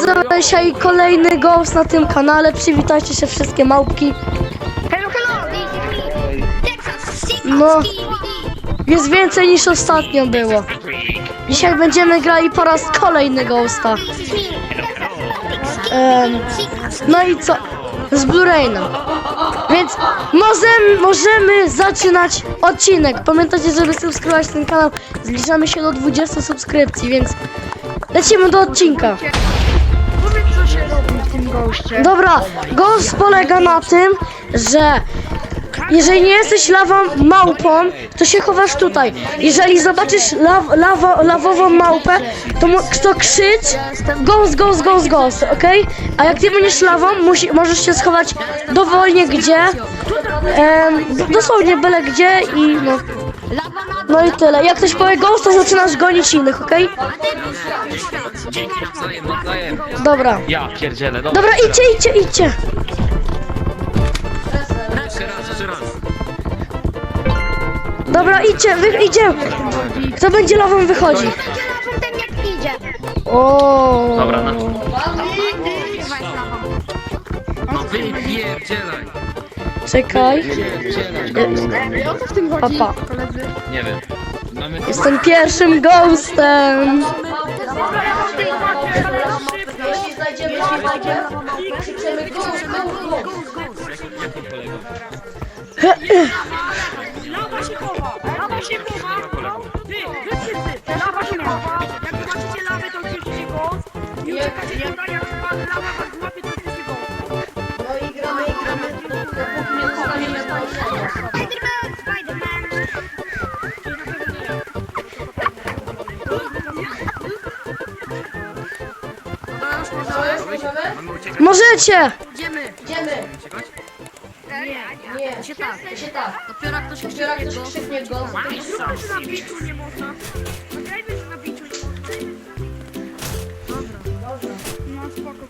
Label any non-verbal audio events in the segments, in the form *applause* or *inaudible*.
widzowie, dzisiaj kolejny ghost na tym kanale. Przywitajcie się wszystkie małpki. Hello, hello, this is me. Texas, Sigma, No. Jest więcej niż ostatnio było. Dzisiaj będziemy grali po raz kolejny ghosta. This is me. Texas, Em, Sigma, no i co? Z Blu-rayem. Więc możemy, możemy zaczynać odcinek. Pamiętajcie, żeby subskrybować ten kanał. Zbliżamy się do 20 subskrypcji, więc lecimy do odcinka. Co się robi w tym goście. Dobra, ghost polega na tym, że jeżeli nie jesteś lawą małpą, to się chowasz tutaj. Jeżeli zobaczysz law, lawo, lawową małpę, to, mo- to krzycz ghost, ghost, ghost, ghost, okej? A jak ty będziesz lawą, musi, możesz się schować dowolnie gdzie, em, dosłownie byle gdzie i no. No i tyle. Jak ktoś powie ghost, to zaczynasz gonić innych, okej? Nawzajem, nawzajem. Dobra. Ja pierdzielę, dobra. Dobra, idźcie, idźcie, idźcie. Jeszcze raz, jeszcze raz. Dobra, idźcie, wy, idzie. Kto będzie lawą wychodzi? Ten jak idzie. O. Dobra, na. No wypierdzielaj. Czekaj. O co w tym chodzi, Papa. koledzy? Nie wiem. Mamy tu Jestem pierwszym ghostem. jaką kolegą? Lawa się chowa! Lawa się chowa! Ty, wy wszyscy! Lawa się chowa! Jak zobaczycie lawę, to krzyczycie go i uciekacie tutaj, jak lawa Spiderman, Spiderman. Mamy uciekać? Możecie. Idziemy! Uciekać? Nie, się tak, się tak. Dopiero jak ktoś krzyknie go. Zróbmy, że na biciu nie można. Nagrajmy, że na biciu nie można. Dobra. No spoko.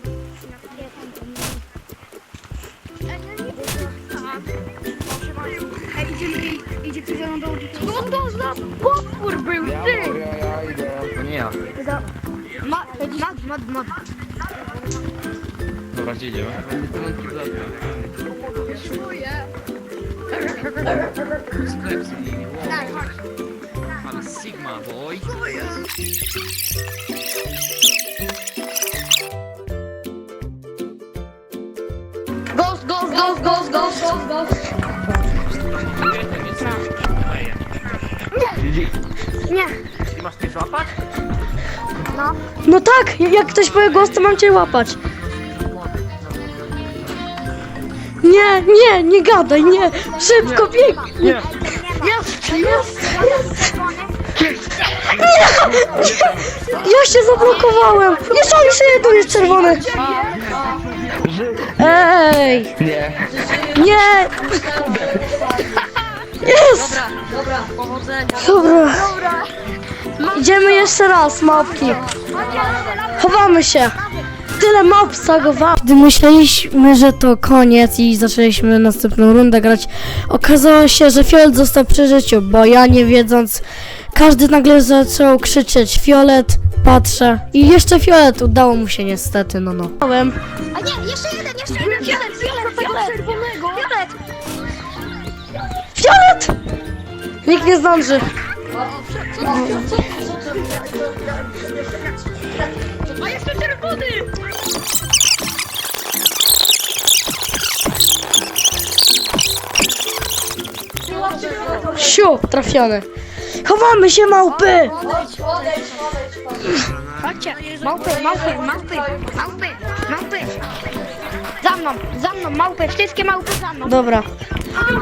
Ej, idziemy, idzie ktoś ze mną do audytu. No to za potwór był, ty! To nie ja. Ma, mad, mad, mad. Dobra, gdzie idziemy? Sklep z. Ale Sigma, boy. Ghost, ghost, ghost, ghost, ghost, ghost, ghost. Nie, Ty masz mnie złapać? No tak, jak ktoś powie ghost, to mam cię łapać. Nie, nie, nie gadaj, nie. Szybko bieg. Nie. Jest, jest. Ja się zablokowałem. Jeszcze, jeszcze jeden jest czerwony. Ej. Nie. Nie! Jest! Dobra. Idziemy jeszcze raz, małpki. Chowamy się. Tyle małp zagowało. Gdy myśleliśmy, że to koniec i zaczęliśmy następną rundę grać, okazało się, że Fiolet został przy życiu, bo ja nie wiedząc, każdy nagle zaczął krzyczeć Fiolet, patrzę i jeszcze Fiolet udało mu się niestety, no no. A nie, jeszcze jeden, jeszcze jeden. Fiolet, fiolet. Fiolet. Nikt nie zdąży. A jeszcze czerwony! Siu, trafiony. Chowamy się, małpy! Chodźcie, małpy, małpy, małpy, małpy, małpy. Za mną, za mną, małpy, wszystkie małpy za mną. Dobra. Ale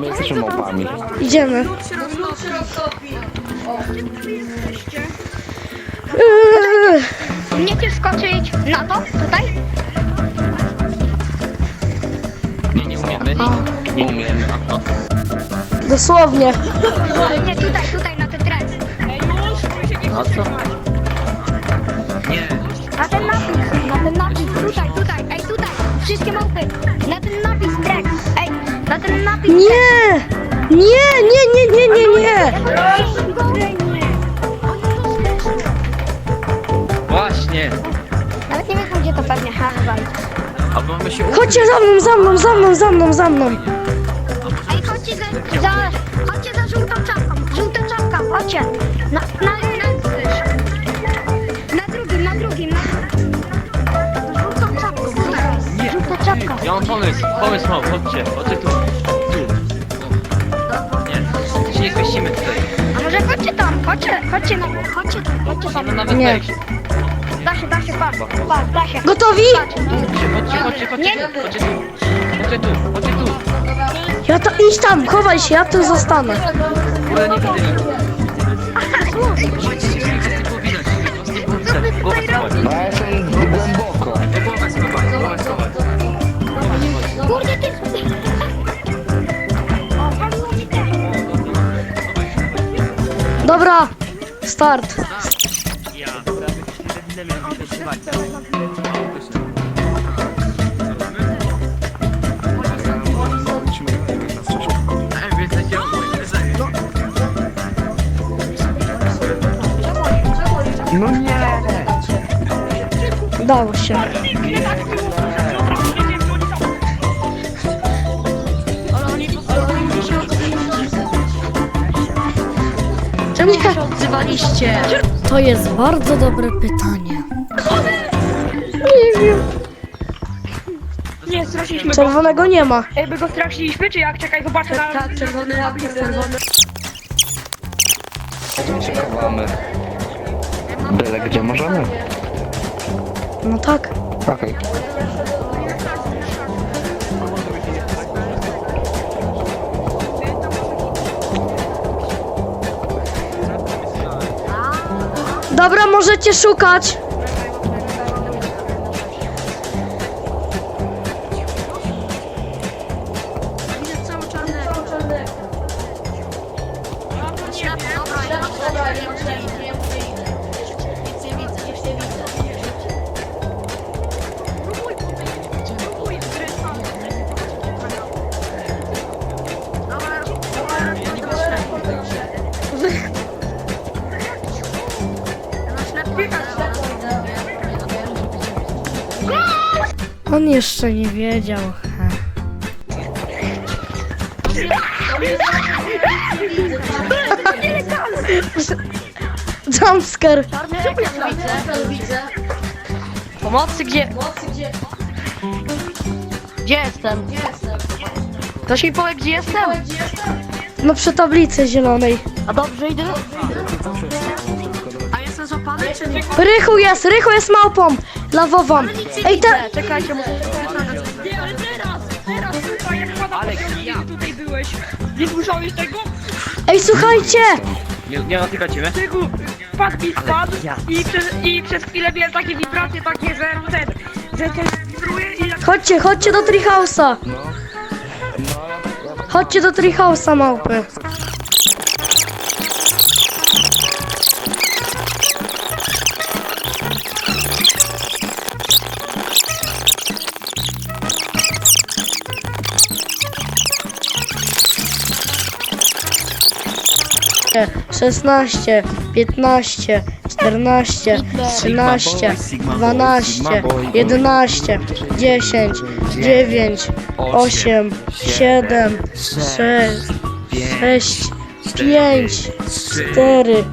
my jesteśmy małpami. Idziemy. Yy, Umiecie wskoczyć na to, tutaj? Nie, nie umiemy. Nie umiemy. dosłownie. Nie, tutaj, tutaj, na ten tren. A co? Nie. Na ten napis, na ten napis, tutaj, tutaj, ej, tutaj. Wszystkie małpy, na na ten napis. Nie! Nie, nie, nie, nie, nie, nie! Nie. Nawet nie wiem gdzie to pewnie Harvard. Albo mamy się Chodźcie za mną, za mną, za mną, za mną, za mną. Ej, chodźcie za, za, chodźcie za żółtą czapką. Żółta czapka, chodźcie. Na, na, na, na drugim, na drugim, na Żółtą czapką, tutaj. Żółta czapka. Ja mam pomysł, pomysł mam, chodźcie, chodźcie. Tu. Nie, nie zmieścimy tutaj. A może chodźcie tam, chodźcie, chodźcie na, chodźcie tam, chodźcie No tam. nawet Nie. wejść. Da się, da się, patrz, patrz, da się. Gotowi? Patrz. Chodźcie, chodźcie, chodźcie, Nie. chodźcie, chodźcie tu. Chodźcie tu, chodźcie tu. Ja to idź tam, chowaj się, ja tu zostanę. Kurde, nie widzę. Chodźcie, widać. Jestem głęboko. Dobra, start. No nie! Dało się. Czemu nie odzywaliście? To jest bardzo dobre pytanie. Nie wiem. Nie, straciliśmy go. Czerwonego nie ma. Ej, my go straciliśmy, czy jak? Czekaj, zobaczę na... Tak, czerwony, jest czerwony. się chowamy. Byle gdzie możemy. No tak. Okej. Dobra, możecie szukać. On jeszcze nie wiedział. Jumpscare. Pomocy gdzie? Gdzie jestem? Ktoś mi powie, gdzie jestem? No przy tablicy zielonej. A dobrze idę? A jestem złapany, czy nie? Rychu jest, Rychu jest małpą. Lawową. Ej, te... Nie, czekajcie, muszę Nie, ale teraz, teraz, tutaj, jak pada ale tutaj byłeś. Nie słyszałeś tego? Ej, słuchajcie. Nie, nie dotykajcie mnie. Tygu, spadł mi spadł i przez, i przez chwilę miałem takie wibracje takie, że ten, że coś wibruje i jak Chodźcie, chodźcie do Treehouse'a. Chodźcie do Treehouse'a, małpy. Szesnaście, piętnaście, czternaście, trzynaście, dwanaście, jedenaście, dziesięć, dziewięć, osiem, siedem, sześć, pięć, cztery,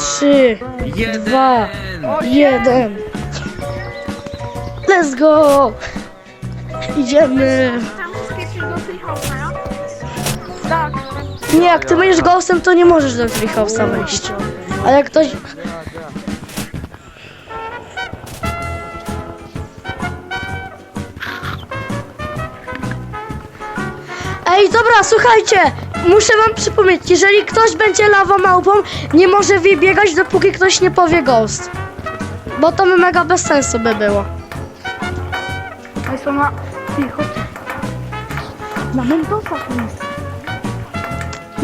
trzy, dwa, jeden. Let's go! Idziemy! Nie, jak ty będziesz ghostem, to nie możesz do Treehouse'a wejść. A jak ktoś... Ej, dobra, słuchajcie! Muszę wam przypomnieć, jeżeli ktoś będzie lawa małpą, nie może wybiegać, dopóki ktoś nie powie ghost. Bo to by mega bez sensu by było. Państwo ma... Ty, chodź. Na Mendoza jest.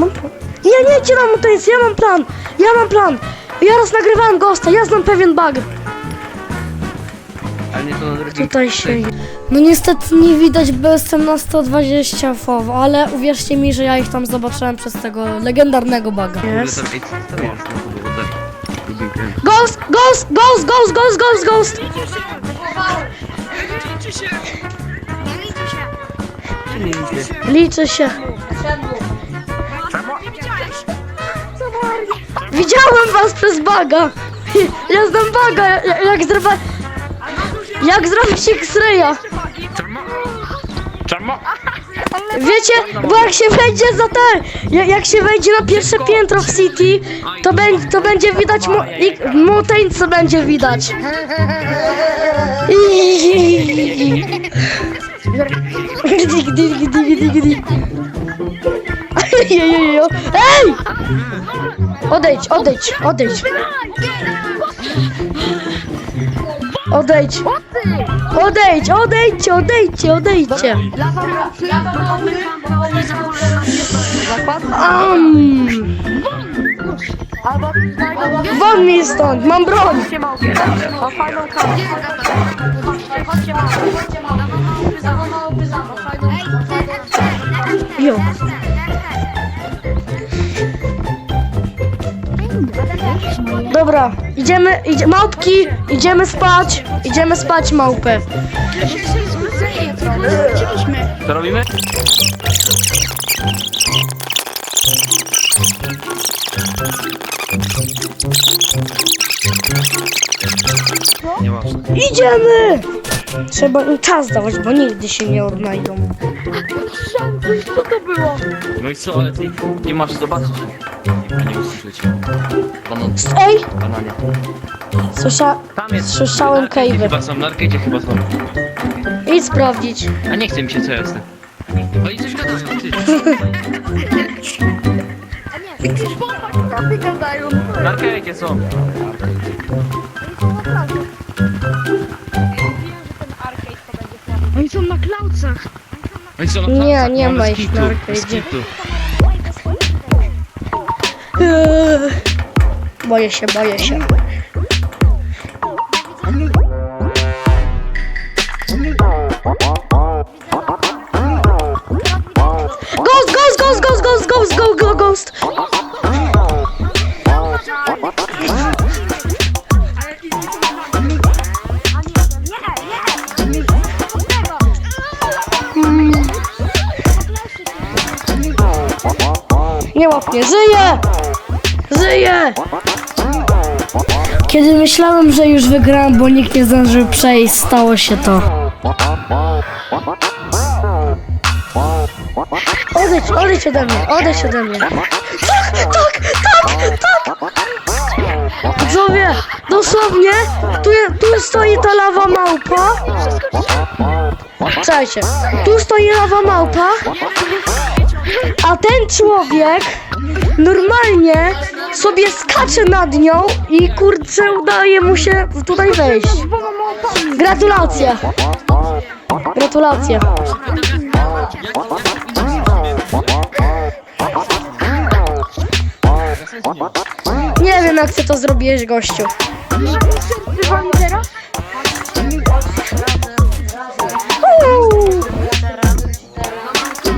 Mam plan. Nie, nie, idźcie na mutację, ja mam plan! Ja mam plan! Ja raz nagrywałem ghosta, ja znam pewien bug. Ale nie to na drugim. Tutaj się. No niestety nie widać, bo jestem na 120 FOW, ale uwierzcie mi, że ja ich tam zobaczyłem przez tego legendarnego buga. Jest. to tak. Ghost, ghost, ghost, ghost, ghost, ghost, ghost. Liczy się! Nie liczy się. Widziałem was przez baga. *laughs* Ja znam baga, ja- jak zrobię... Jak zrobić X-raya. Czemu? Wiecie, bo jak się wejdzie za te, jak, jak się wejdzie na pierwsze piętro w City, to, będzie to będzie widać, mo, i, moteńce będzie widać. *laughs* *laughs* Jejejo. Ej! Odejdź, odejdź, odejdź. Odejdź. Odejdź, odejdźcie, odejdźcie, odejdźcie. Um. Won mi stąd, mam broń. Chodźcie, małpy, chodźcie, małpy, chodźcie, małpy, Dobra, idziemy, idzie, małpki, idziemy spać, idziemy spać małpy. Co robimy? Nieważne. Idziemy! Trzeba im czas dawać, bo nigdy się nie odnajdą. No i co, ale ty nie masz zobaczyć. A nie usłyszeć. Banan, Ej! bananie. Słysza... Tam jest. Słyszałem Na arcade'zie cave'y. Chyba są, na arcade'zie chyba są. Idź sprawdzić. A nie chce mi się, co jasne. O i coś gadają, ty. *laughs* Na arcade'zie są. Oni są na klaucach. Oni są na Nie, nie ma ich skitu, na arcade'zie. skitu. Eee. Boję się, boję się. Ghost, ghost, ghost, ghost, ghost, ghost, ghost, ghost, ghost. Nie łapie, żyje! Żyje! Kiedy myślałem, że już wygrałem, bo nikt nie zdążył przejść, stało się to. Odejdź, odejdź ode mnie, odejdź ode mnie. Tak, tak, tak, tak! Widzowie, dosłownie, tu, tu stoi ta lawa małpa. Słuchajcie, tu stoi lawa małpa, a ten człowiek normalnie sobie skacze nad nią i kurczę udaje mu się tutaj wejść. Gratulacje. Gratulacje. Nie wiem jak ty to zrobiłeś gościu. Uuu.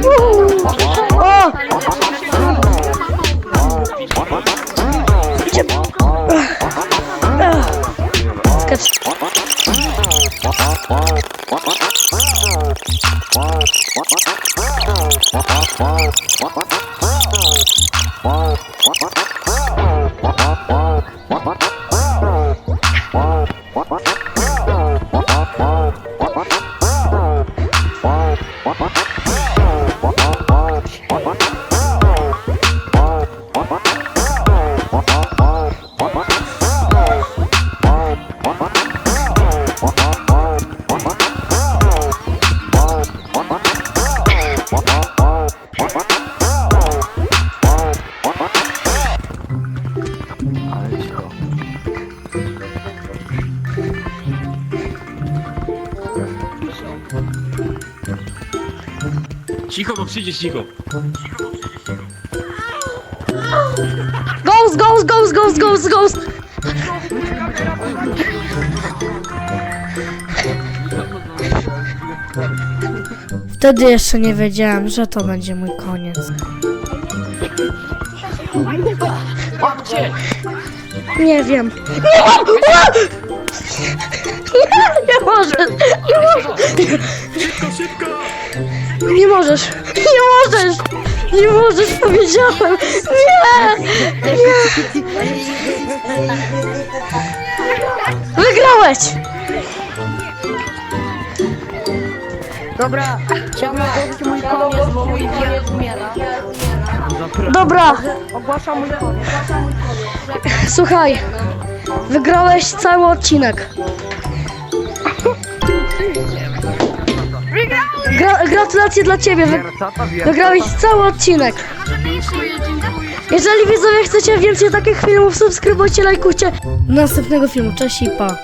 Uuu. Skacz. Cicho, bo przyjdzie cicho. Ghost, ghost, ghost, ghost, ghost, ghost. Wtedy jeszcze nie wiedziałem, że to będzie mój koniec. Łapcie! Nie wiem. Nie! Ua! Nie, nie możesz! Nie możesz! Szybko, szybko! Nie możesz! Nie możesz! Nie możesz, powiedziałem! Nie! Nie! Wygrałeś! Dobra, chciałbym ogłosić mój koniec, bo mój pies umiera. Dobra, Ogłaszam mój koniec. słuchaj. Wygrałeś cały odcinek. Gra, gratulacje dla ciebie. Wy, wygrałeś cały odcinek. Jeżeli widzowie chcecie więcej takich filmów, subskrybujcie, lajkujcie. Następnego filmu. Cześć i pa.